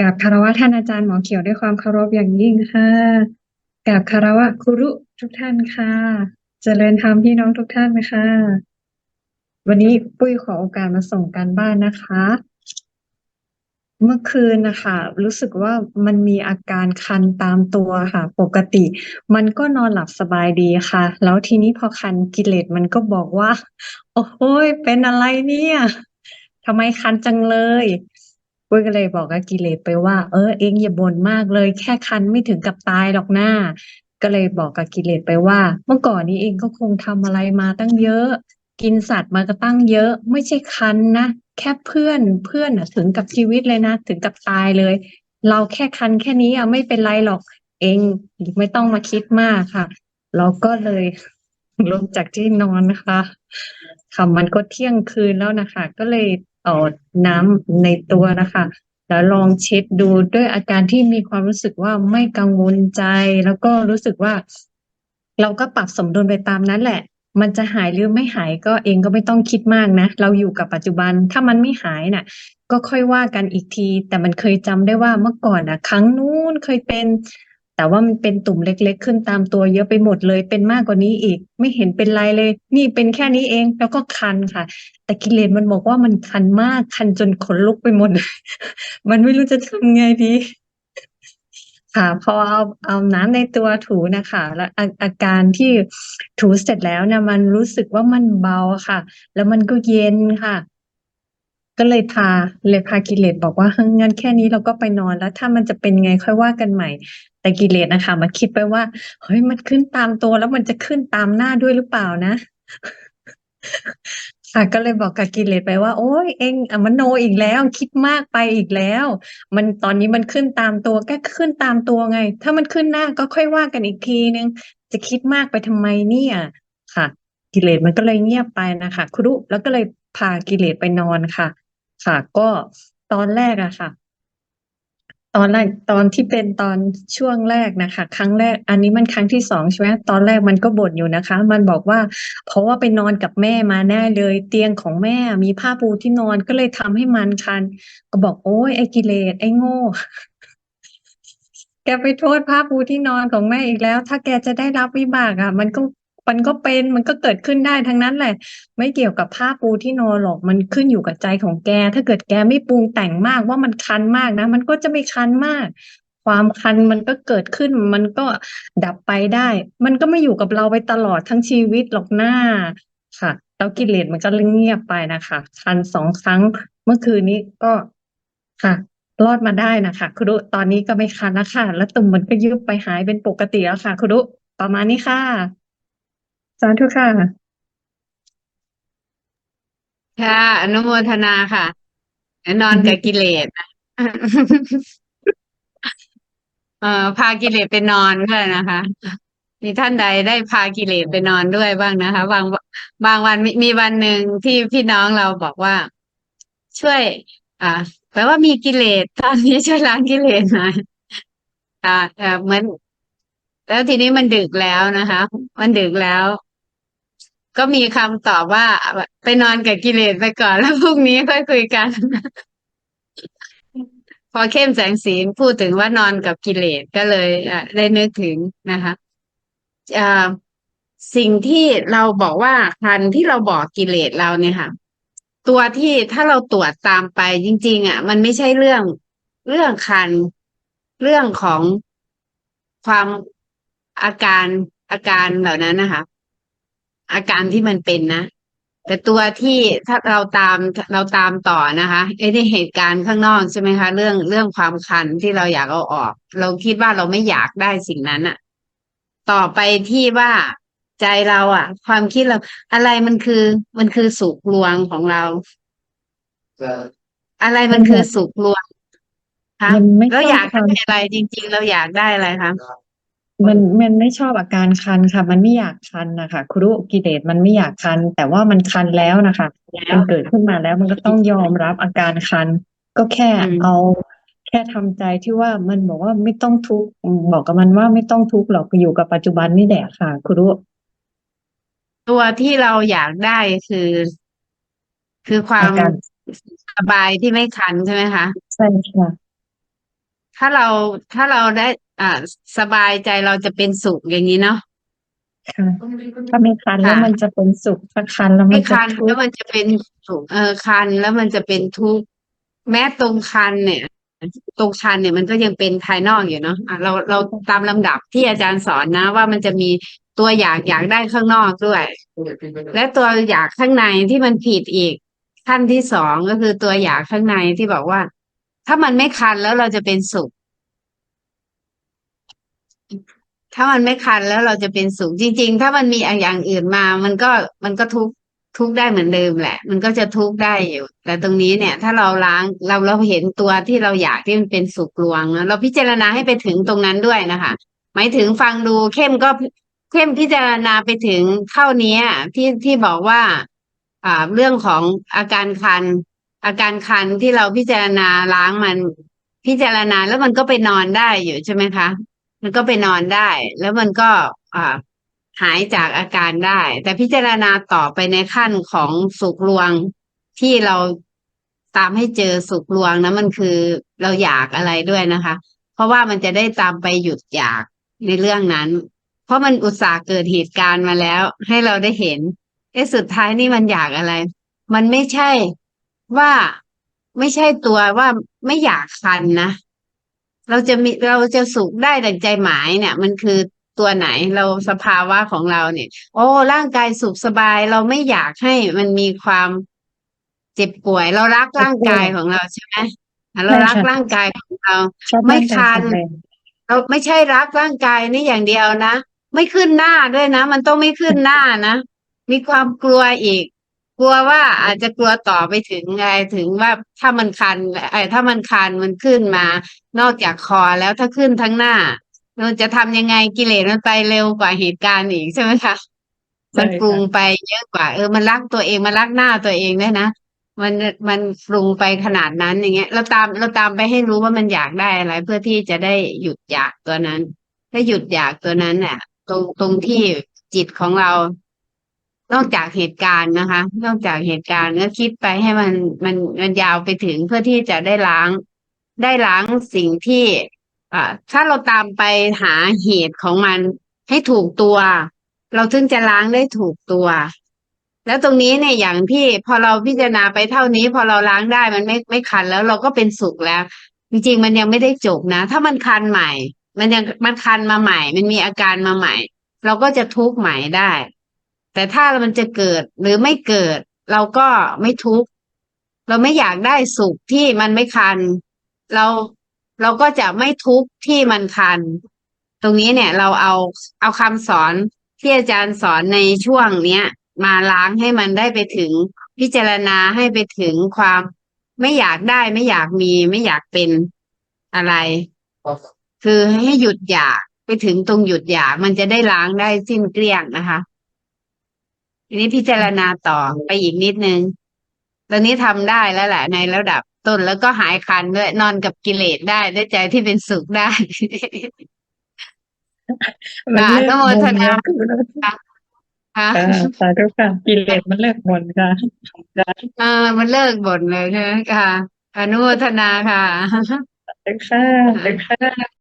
กราบคารวะท่านอาจารย์หมอเขียวด้วยความเคารพอย่างยิ่งค่ะกราบคารวะครูรุทุกท่านค่ะเจริญธรรมพี่น้องทุกท่านค่ะวันนี้ปุ้ยขอโอกาสมาส่งการบ้านนะคะ เมื่อคืนนะคะ รู้สึกว่ามันมีอาการคันตามตัวค่ะ ปกติ มันก็นอนหลับสบายดีค่ะ แล้วทีนี้พอคันกิเลสมันก็บอกว่า โอ้โหยเป็นอะไรเนี่ยทำไมคันจังเลย ปุ้ยก็เลยบอกกับกิเลสไปว่า เออเองอย่าบ่นมากเลย แค่คันไม่ถึงกับตายหรอกหน้า ก็เลยบอกกับกิเลสไปว่า เมื่อก่อนนี้เองก็คงทำอะไรมาตั้งเยอะ กินสัตว์มาก็ตั้งเยอะ ไม่ใช่คันนะแค่เพื่อนเพื่อนน่ะถึงกับชีวิตเลยนะ ถึงกับตายเลย เราแค่คันแค่นี้อะไม่เป็นไรหรอก เองไม่ต้องมาคิดมากค่ะ เราก็เลยลงจากที่นอนนะคะค่ะมันก็เที่ยงคืนแล้วนะคะ ก็เลย เอาน้ำในตัวนะคะแล้วลองเช็ดดูด้วยอาการที่มีความรู้สึกว่าไม่กังวลใจ แล้วก็รู้สึกว่า เราก็ปรับสมดุลไปตามนั้นแหละ มันจะหายหรือไม่หายก็เองก็ไม่ต้องคิดมากนะ เราอยู่กับปัจจุบันถ้ามันไม่หายน่ะ ก็ค่อยว่ากันอีกที แต่มันเคยจำได้ว่าเมื่อก่อนนะครั้งนู้นเคยเป็น แต่ว่ามันเป็นตุ่มเล็ก ๆ ขึ้นตามตัวเยอะไปหมดเลย เป็นมากกว่านี้อีก ไม่เห็นเป็นไรเลย นี่เป็นแค่นี้เองแล้วก็คันค่ะ แต่กิเลสมันบอกว่ามันคันมากคันจนขนลุกไปหมด มันไม่รู้จะทำไงดีค่ะพอเอาเอาน้ำในตัวถูนะคะ แล้วอาอาการที่ถูเสร็จแล้วเนี่ยมันรู้สึกว่ามันเบาค่ะ แล้วมันก็เย็นค่ะ ก็เลยพาเลยพากิเลสบอกว่าเฮ้ยงั้นแค่นี้เราก็ไปนอนแล้ว ถ้ามันจะเป็นไงค่อยว่ากันใหม่ แต่กิเลสนะคะมันคิดไปว่าเฮ้ยมันขึ้นตามตัวแล้วมันจะขึ้นตามหน้าด้วยหรือเปล่านะค่ะก็เลยบอกกับกิเลสไปว่า โอ๊ยเองอมโนอีกแล้วคิดมากไปอีกแล้ว มันตอนนี้มันขึ้นตามตัวก็ขึ้นตามตัวไง ถ้ามันขึ้นหน้าก็ค่อยว่ากันอีกทีหนึ่งจะคิดมากไปทำไมเนี่ยค่ะ กิเลสมันก็เลยเงียบไปนะคะครุแล้วก็เลยพากิเลสไปนอนค่ะ ค่ะ ก็ตอนแรกอะค่ะ ตอนแรกตอนที่เป็นตอนช่วงแรกนะคะ ครั้งแรก อันนี้มันครั้งที่สองใช่ไหมตอนแรกมันก็บ่นอยู่นะคะ มันบอกว่า เพราะว่าไปนอนกับแม่มาแน่เลย เตียงของแม่มีผ้าปูที่นอนก็เลยทำให้มันคัน ก็บอกโอ๊ยไอ้กิเลสไอ้โง่ แกไปโทษผ้าปูที่นอนของแม่อีกแล้ว ถ้าแกจะได้รับวิบากอะมันก็ มันก็เป็นมันก็เกิดขึ้นได้ทั้งนั้นแหละ ไม่เกี่ยวกับผ้าปูที่นอนหรอกมันขึ้นอยู่กับใจของแก ถ้าเกิดแกไม่ปรุงแต่งมากว่ามันคันมากนะ มันก็จะไม่คันมาก ความคันมันก็เกิดขึ้น มันก็ดับไปได้ มันก็ไม่อยู่กับเราไปตลอดทั้งชีวิตหรอกหน้าค่ะแล้วกิเลสมันก็เลยเงียบไปนะคะคันสองครั้งเมื่อคืนนี้ก็ค่ะรอดมาได้นะคะคุณดุตอนนี้ก็ไม่คันแล้วค่ะ แล้วตุ่มมันก็ยุบไปหายเป็นปกติแล้วค่ะคุณดุประมาณนี้ค่ะ สาธุค่ะ ค่ะ อนุโมทนาค่ะ นอนกับกิเลสนะเอ่อพากิเลสไปนอนด้วยนะคะมีท่านใดได้พากิเลสไปนอนด้วยบ้างนะคะ บางบางวันมีวันหนึ่งที่พี่น้องเราบอกว่า ช่วย อ่าแปลว่ามีกิเลสตอนนี้ช่วยล้างกิเลสหน่อยอ่าเหมือนแล้วทีนี้มันดึกแล้วนะคะ มันดึกแล้ว ก็มีคำตอบว่าไปนอนกับกิเลสไปก่อนแล้วพรุ่งนี้ค่อยคุยกัน พอเข้มแสงสีพูดถึงว่านอนกับกิเลสก็เลยอะได้นึกถึงนะคะสิ่งที่เราบอกว่าคันที่เราบอกกิเลสเราเนี่ยค่ะ ตัวที่ถ้าเราตรวจตามไปจริง ๆ อะ มันไม่ใช่เรื่องเรื่องคัน เรื่องของความอาการอาการเหล่านั้นนะคะ อาการที่มันเป็นนะ แต่ตัวที่ถ้าเราตามเราตามต่อนะคะไอ้ในเหตุการณ์ข้างนอกใช่ไหมคะ เรื่องเรื่องความคันที่เราอยากเอาออก เราคิดว่าเราไม่อยากได้สิ่งนั้นอะต่อไปที่ว่าใจเราอะความคิดเรา อะไรมันคือ มันคือสุขลวงของเราอะไรมันคือสุขลวงคะมันไม่เราชอบอยากความได้อะไรจริง ๆ เราอยากได้อะไรคะ มันมันไม่ชอบอาการคันค่ะ มันไม่อยากคันนะคะครุกิเลสมันไม่อยากคัน แต่ว่ามันคันแล้วนะคะมันเกิดขึ้นมาแล้วมันก็ต้องยอมรับอาการคัน ก็แค่อืมเอา แค่ทำใจที่ว่ามันบอกว่าไม่ต้องทุกข์อืมบอกกับมันว่าไม่ต้องทุกข์หรอกอยู่กับปัจจุบันนี่แหละค่ะครุตัวที่เราอยากได้คือ คือความอาการสบายที่ไม่คันใช่ไหมคะใช่ค่ะถ้าเราถ้าเราได้ อ่า สบายใจเราจะเป็นสุขอย่างนี้เนาะค่ะ ถ้าไม่คันแล้วค่ะมันจะเป็นสุขถ้าคันแล้วมัไม่นจะคันทุแล้กวข์มันจะเป็นสุขเออคันแล้วมันจะเป็นทุกข์แม้ตรงคันเนี่ย ตรงคันเนี่ยมันก็ยังเป็นภายนอกอยู่เนาะอะเราเราตามลำดับที่อาจารย์สอนนะ ว่ามันจะมีตัวอยากอยากได้ข้างนอกด้วย และตัวอยากข้างในที่มันผิดอีกขั้นที่สองก็คือตัวอยากข้างในที่บอกว่า ถ้ามันไม่คันแล้วเราจะเป็นสุข ถ้ามันไม่คันแล้วเราจะเป็นสุขจริง ๆ ถ้ามันมีอย่างอื่นมา มันก็มันก็ทุกทุกได้เหมือนเดิมแหละ มันก็จะทุกได้อยู่ แต่ตรงนี้เนี่ย ถ้าเราล้างเราเราเห็นตัวที่เราอยากที่มันเป็นสุขลวงนะเราพิจารณาให้ไปถึงตรงนั้นด้วยนะคะ หมายถึงฟังดูเข้มก็เข้มพิจารณาไปถึงเท่านี้ที่ที่บอกว่า อ่าเรื่องของอาการคัน อาการคันที่เราพิจารณาล้างมันพิจารณาแล้วมันก็ไปนอนได้อยู่ใช่ไหมคะ มันก็ไปนอนได้ แล้วมันก็อ่าหายจากอาการได้ แต่พิจารณาต่อไปในขั้นของสุขลวงที่เราตามให้เจอสุขลวงนะมันคือเราอยากอะไรด้วยนะคะ เพราะว่ามันจะได้ตามไปหยุดอยากในเรื่องนั้น เพราะมันอุตส่าห์เกิดเหตุการณ์มาแล้ว ให้เราได้เห็นเอ๊ะสุดท้ายนี่มันอยากอะไร มันไม่ใช่ว่าไม่ใช่ตัวว่าไม่อยากคันนะ เราจะมีเราจะสุขได้ดังใจหมายเนี่ย มันคือตัวไหนเราสภาวะของเราเนี่ย โอ้ร่างกายสุขสบายเราไม่อยากให้มันมีความเจ็บป่วย เรารักร่างกายของเราใช่ไหมอะเรารักร่างกายของเราชอบไม่ร่างกายคันแข็งแรงเราไม่ใช่รักร่างกายนี่อย่างเดียวนะ ไม่ขึ้นหน้าด้วยนะ มันต้องไม่ขึ้นหน้านะ มีความกลัวอีก กลัวว่าอาจจะกลัวต่อไปถึงไงถึงว่าถ้ามันคันไอ้ถ้ามันคันมันขึ้นมา นอกจากคอแล้วถ้าขึ้นทั้งหน้าเราจะทำยังไงกิเลสมันไปเร็วกว่าเหตุการณ์อีกใช่ไหมคะมันใช่ปรุงค่ะไปเยอะกว่า เออมันรักตัวเองมันรักหน้าตัวเองด้วยนะมันมันปรุงไปขนาดนั้นอย่างเงี้ย เราตามเราตามไปให้รู้ว่ามันอยากได้อะไร เพื่อที่จะได้หยุดอยากตัวนั้น ถ้าหยุดอยากตัวนั้นเนี่ยตรงตรงที่จิตของเรา นอกจากเหตุการณ์นะคะ นอกจากเหตุการณ์ก็คิดไปให้มันมันมันยาวไปถึงเพื่อที่จะได้ล้าง ได้ล้างสิ่งที่อ่าถ้าเราตามไปหาเหตุของมันให้ถูกตัว เราถึงจะล้างได้ถูกตัว แล้วตรงนี้เนี่ยอย่างที่พอเราพิจารณาไปเท่านี้ พอเราล้างได้มันไม่ไม่คันแล้วเราก็เป็นสุขแล้ว จริงๆมันยังไม่ได้จบนะ ถ้ามันคันใหม่ มันยังมันคันมาใหม่ มันมีอาการมาใหม่ เราก็จะทุกข์ใหม่ได้ แต่ถ้ามันจะเกิดหรือไม่เกิด เราก็ไม่ทุกข์เราไม่อยากได้สุขที่มันไม่คัน เราเราก็จะไม่ทุกข์ที่มันคัน ตรงนี้เนี่ยเราเอาเอาคำสอนที่อาจารย์สอนในช่วงเนี้ย มาล้างให้มันได้ไปถึงพิจารณาให้ไปถึงความไม่อยากได้ไม่อยากมีไม่อยากเป็นอะไร คือให้หยุดอยากไปถึงตรงหยุดอยากมันจะได้ล้างได้สิ้นเกลี้ยงนะคะ ทีนี้พิจารณาต่อไปอีกนิดนึง ตอนนี้ทำได้แล้วแหละในระดับต้นแล้วก็หายคันด้วยนอนกับกิเลสได้ด้วยใจที่เป็นสุขได้มันอ่าเลิกอนุโมทนามนต์แล้วค่ะค่ะสาธุค่ะกิเลสมันเลิกหมดค่ะเออมันเลิกบ่นเลยใช่ไหมค่ะอนุโมทนาค่ะสาธุค่ะสาธุค่ะ